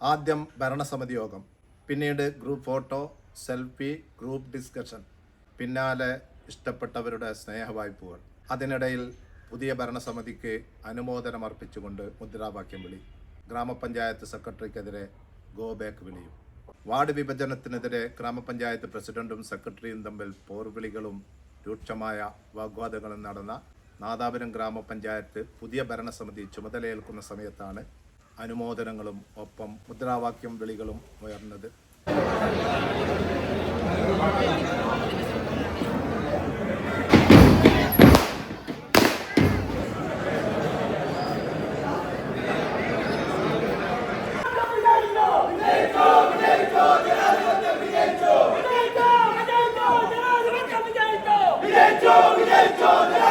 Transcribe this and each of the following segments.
ആദ്യം ഭരണസമിതി യോഗം പിന്നീട് group photo selfie group discussion പിന്നാലെ ഇഷ്ടപ്പെട്ടവരുടെ സ്നേഹവായ്പകൾ. അതിനിടയിൽ പുതിയ ഭരണസമിതിക്ക് അനുമോദനം അർപ്പിച്ചുകൊണ്ട് മുദ്രാവാക്യം വിളി. ഗ്രാമപഞ്ചായത്ത് സെക്രട്ടറിക്കെതിരെ ഗോ ബാക്ക് വിളിയും. വാർഡ് വിഭജനത്തിനെതിരെ ഗ്രാമപഞ്ചായത്ത് പ്രസിഡന്റും സെക്രട്ടറിയും തമ്മിൽ പോർവിളികളും രൂക്ഷമായ വാഗ്വാദങ്ങളും നടന്ന നാദാപുരം ഗ്രാമപഞ്ചായത്ത് പുതിയ ഭരണസമിതി ചുമതലയേൽക്കുന്ന സമയത്താണ് അനുമോദനങ്ങളും ഒപ്പം മുദ്രാവാക്യം വിളികളും ഉയർന്നത് മദ്യത്തിന്റെ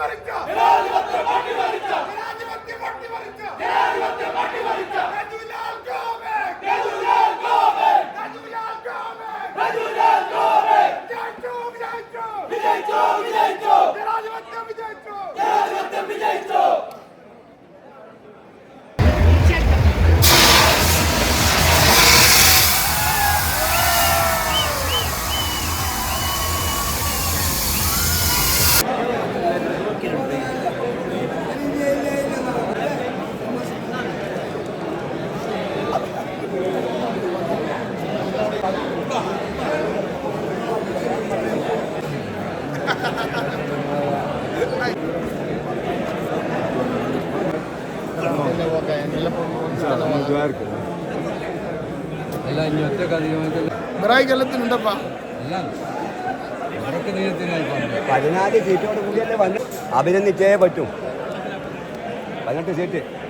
ജനാധിപത്യം അട്ടിമറിക്കാം ജനാധിപത്യം അട്ടിമറിക്കാം രാജുലാൽ ഗോവിന്ദ് രാജുലാൽ ഗോവിന്ദ് വിജയിച്ചു. വിജയിച്ചു ജനാധിപത്യം വിജയിച്ചു. അല്ല ഇനി ഒറ്റ കഥയുമായിട്ടല്ല മിറായി കൊല്ലത്തിനുണ്ടപ്പാ എല്ലാം പറഞ്ഞു പതിനാല് സീറ്റോട് കൂടിയല്ലേ വന്ന് അഭിനന്ദിച്ചേ പറ്റും. പതിനെട്ട് സീറ്റ്.